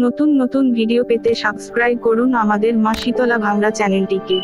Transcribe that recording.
নতুন নতুন ভিডিও পেতে সাবস্ক্রাইব করুন আমাদের মা শীতলা বাংলা চ্যানেলটিকে